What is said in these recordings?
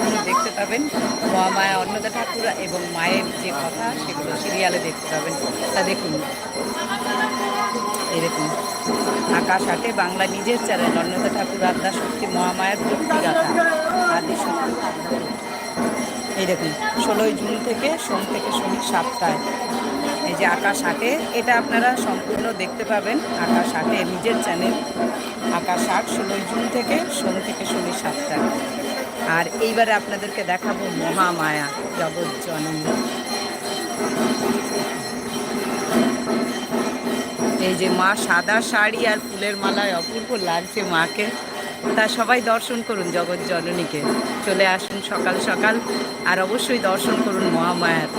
সম্পূর্ণ দেখতে পাবেন মহামায়া অন্নদা ঠাকুর এবং মায়ের যে কথা সেগুলো সিরিয়ালে দেখতে পাবেন। তা দেখুন। এরকম। আকাশ আটে বাংলা নিজের চ্যানেল অন্নদা ঠাকুর আদ্যা শক্তি, মহামায়ার ভক্তি গাথা আদি এই দেখুন, ষোলোই জুন থেকে সোম থেকে শনি সাতটায়। এই যে আকাশ আটে, এটা আপনারা সম্পূর্ণ দেখতে পাবেন। আকাশ আটে নিজের চ্যানেল আকাশ আট, ষোলোই জুন থেকে সোম থেকে শনি সাতটায়। আর এইবারে আপনাদেরকে দেখাবো মহামায়া জগৎ জননী এই যে মা সাদা শাড়ি আর ফুলের মালায় অপূর্ব লাগছে মাকে। তা সবাই দর্শন করুন জগৎ জননীকে চলে আসুন সকাল সকাল আর অবশ্যই দর্শন করুন মহামায়ার।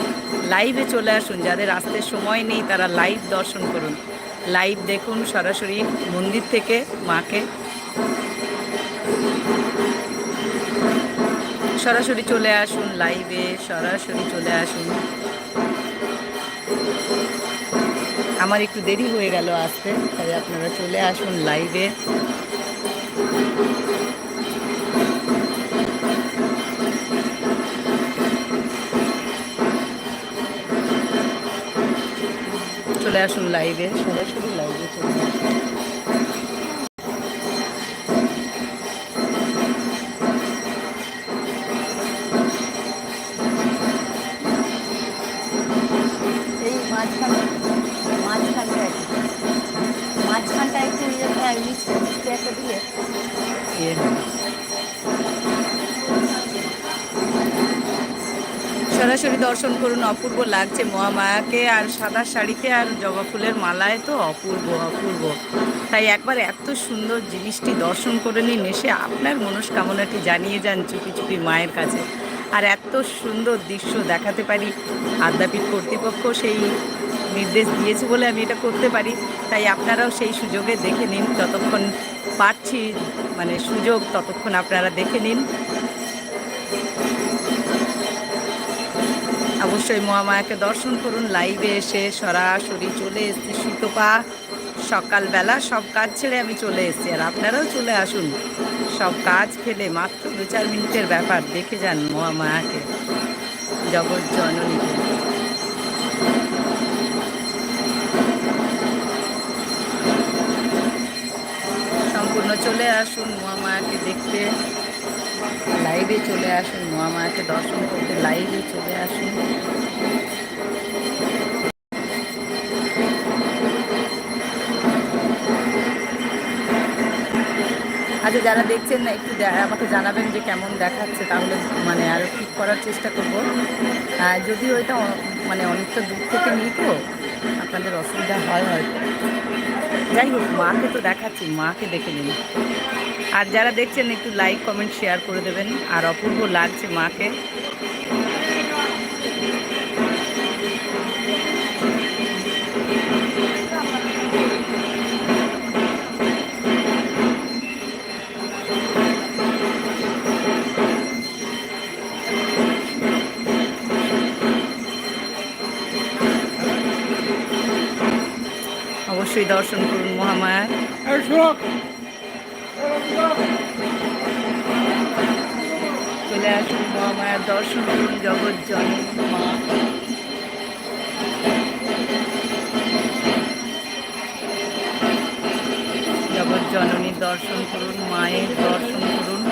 লাইভে চলে আসুন, যাদের আসতে সময় নেই তারা লাইভ দর্শন করুন। লাইভ দেখুন সরাসরি মন্দির থেকে মাকে। সরাসরি চলে আসুন লাইভে সরাসরি চলে আসুন। আমার একটু দেরি হয়ে গেল আসতে তাই আপনারা চলে আসুন লাইভে চলে আসুন লাইভে সরাসরি লাইভে চলে আসুন। হ্যাঁ সরাসরি দর্শন করুন, অপূর্ব লাগছে মহামায়াকে আর সাদা শাড়িতে আর জবা ফুলের মালায় তো অপূর্ব অপূর্ব। তাই একবার এত সুন্দর জিনিসটি দর্শন করে নিন, এসে আপনার মনস্কামনাটি জানিয়ে যান চুপি চুপি মায়ের কাছে। আর এত সুন্দর দৃশ্য দেখাতে পারি আদ্যাপীঠ কর্তৃপক্ষ সেই নির্দেশ দিয়েছে বলে আমি এটা করতে পারি। তাই আপনারাও সেই সুযোগে দেখে নিন, যতক্ষণ পারছি মানে সুযোগ, ততক্ষণ আপনারা দেখে নিন। অবশ্যই মহামায়াকে দর্শন করুন লাইভে এসে সরাসরি চলে এসেছি সুতপা। সকালবেলা সব কাজ ছেড়ে আমি চলে এসেছি, আর আপনারাও চলে আসুন। সব কাজ ফেলে মাত্র দু চার মিনিটের ব্যাপার, দেখে যান মহামায়াকে। জগৎ জননীকে সম্পূর্ণ চলে আসুন মহামায়াকে দেখতে। লাইভে চলে আসুন মহামায়াকে দর্শন করতে লাইভে চলে আসুন। আচ্ছা যারা দেখছেন না, একটু আমাকে জানাবেন যে কেমন দেখাচ্ছে, তাহলে মানে আরও ঠিক করার চেষ্টা করব। আর যদিও এটা মানে অনেকটা দূর থেকে নিই তো, আপনাদের অসুবিধা হয় হয়তো। যাই হোক, মাকে তো দেখাচ্ছি, মাকে দেখে নিন। আর যারা দেখছেন, একটু লাইক কমেন্ট শেয়ার করে দেবেন। আর অপূর্ব লাগছে মাকে। অবশ্যই দর্শন করুন মহামায়া চলে আসুন মহামায়ার দর্শন করুন জগৎ জননী মা জগৎ জননীর দর্শন করুন, মায়ের দর্শন করুন।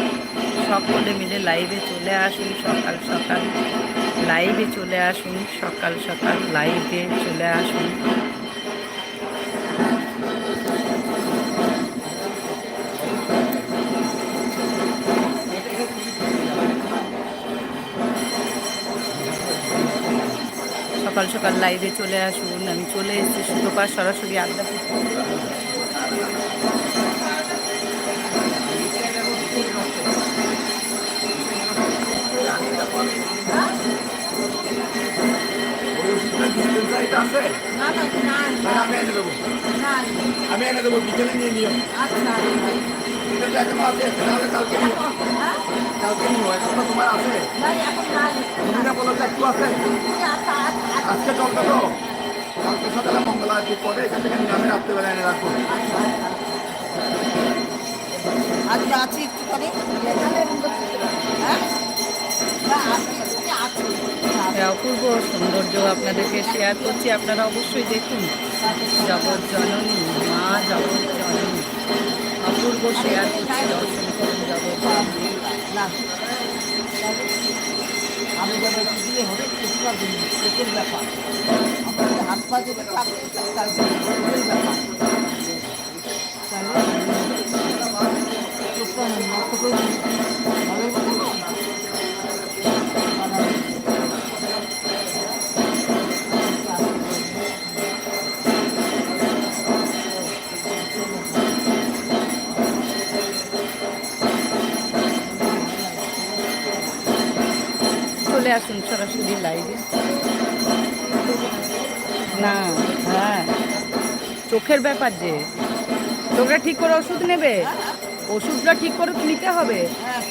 সকলে মিলে লাইভে চলে আসুন সকাল সকাল। লাইভে চলে আসুন সকাল সকাল। লাইভে চলে আসুন। সকাল সকাল লাইভে চলে আসুন আমি চলে এসেছি সুতপা সরাসরি আড্ডা আমি এনে দেবো। বিকেলে নিয়ে নিও। আচ্ছা বিকেলে তাহলে পরে আমি আছি একটুখানি অপূর্ব সৌন্দর্য আপনাদেরকে শেয়ার করছি। আপনারা অবশ্যই দেখুন। জগৎ জননী মা জগৎ জননী অপূর্ব শেয়ার করছি দর্শন করুন জগৎ জননী আমি যাব দিলে হবে ব্যাপার। আমাদের হাত পা যদি থাকবে তার ব্যাপার। তাহলে নষ্ট করে সরাসরি লাইভে না হ্যাঁ। চোখের ব্যাপার যে। চোখটা ঠিক করে ওষুধ নেবে? ওষুধটা ঠিক করে নিতে হবে। হ্যাঁ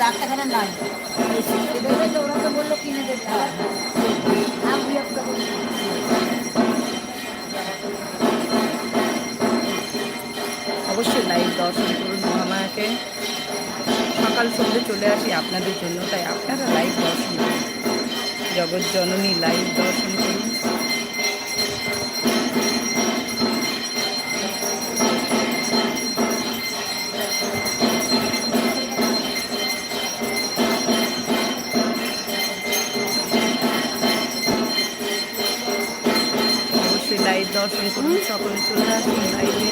ডাক্তারখানা নাই। তো ওরা তো বলল কিনে দেবে। হ্যাঁ। অবশ্যই লাইভ দর্শন করুন মহামায়াকে। সকাল সন্ধ্যে চলে আসি আপনাদের জন্য, তাই আপনারা লাইভ দর্শন করুন। জগৎ জননী লাইভ দর্শন করুন। অবশ্যই লাইভ দর্শন করুন, সকলে চলে আসুন লাইভে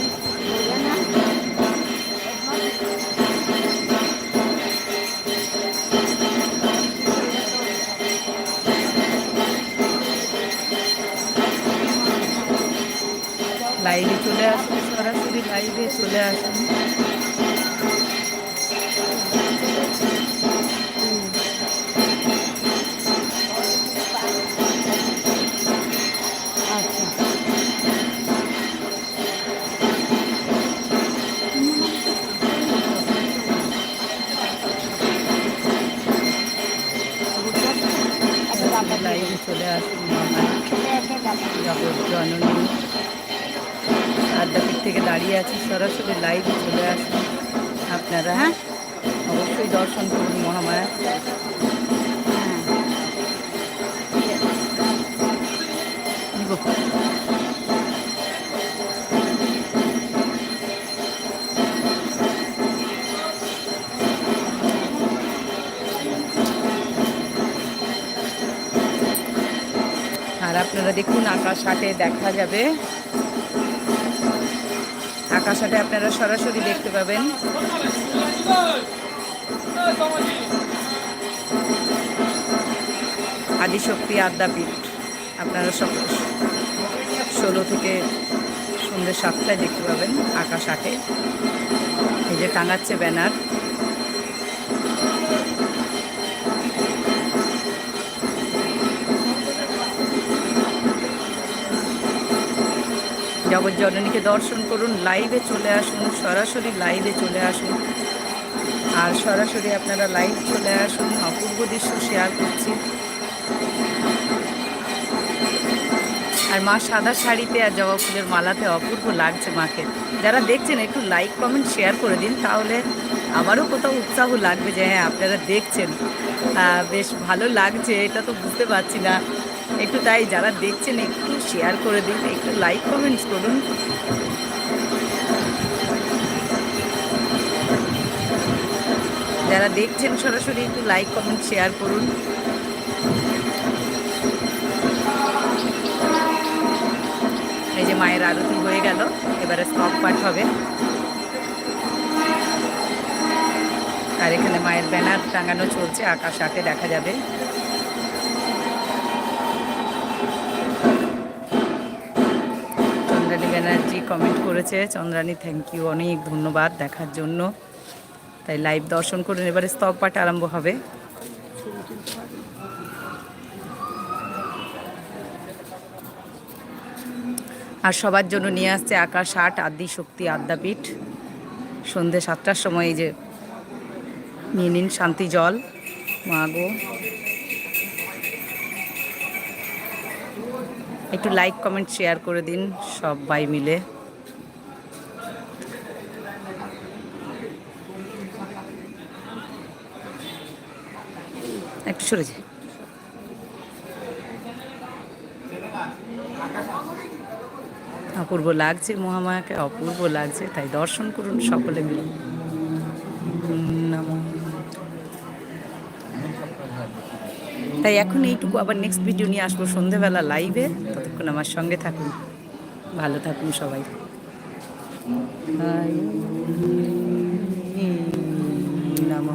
লাইভে চলে আসুন সরাসরি লাইভে চলে আসুন। আচ্ছা। আচ্ছা লাইভে চলে আসুন। জগৎ জননী। আদ্যাপীঠ থেকে দাঁড়িয়ে আছি। সরাসরি লাইভে চলে আসুন আপনারা। হ্যাঁ। অবশ্যই দর্শন করুন মহামায়া। আর আপনারা দেখুন আকাশ হাটে দেখা যাবে। আকাশ হাটে আপনারা সরাসরি দেখতে পাবেন। আদিশক্তি আদ্যাপীঠ, আপনারা সব ষোলো থেকে সন্ধ্যে সাতটায় দেখতে পাবেন আকাশ আটে এই যে টাঙাচ্ছে ব্যানার। জগৎ জননীকে দর্শন করুন লাইভে চলে আসুন, সরাসরি লাইভে চলে আসুন। আর সরাসরি আপনারা লাইভ চলে আসুন, অপূর্ব দৃশ্য শেয়ার করছি। আর মা সাদা শাড়িতে আর জবা ফুলের মালাতে অপূর্ব লাগছে মাকে। যারা দেখছেন, একটু লাইক কমেন্ট শেয়ার করে দিন, তাহলে আমারও কোথাও উৎসাহ লাগবে যে হ্যাঁ আপনারা দেখছেন। বেশ ভালো লাগছে, এটা তো বুঝতে পারছি না। একটু তাই যারা দেখছেন, একটু শেয়ার করে দিন, একটু লাইক কমেন্টস করুন। যারা দেখছেন সরাসরি একটু লাইক কমেন্ট শেয়ার করুন। এই যে মায়ের আরতি হয়ে গেল, এবারে স্টক পাঠ হবে। আর এখানে মায়ের ব্যানার টাঙানো চলছে, আকাশ আটে দেখা যাবে। কমেন্ট করেছে, চন্দ্রানী থ্যাংক ইউ অনেক ধন্যবাদ দেখার জন্য। তাই লাইভ দর্শন করুন এবারে স্তব পাঠ আরম্ভ হবে। আর সবার জন্য নিয়ে আসছে আকাশ আট, আদি শক্তি, আদ্যাপীঠ। সন্ধে সাতটার সময় যে নিয়ে নিন শান্তি জল। মাগো একটু লাইক কমেন্ট শেয়ার করে দিন সবাই মিলে। সরে যায় অপূর্ব লাগছে মহামায়াকে, অপূর্ব লাগছে, তাই দর্শন করুন সকলে মিলে। তাই এখন এইটুকু আবার নেক্সট ভিডিও নিয়ে আসব সন্ধেবেলা লাইভে ততক্ষণ আমার সঙ্গে থাকুন। ভালো থাকুন সবাই। নমঃ।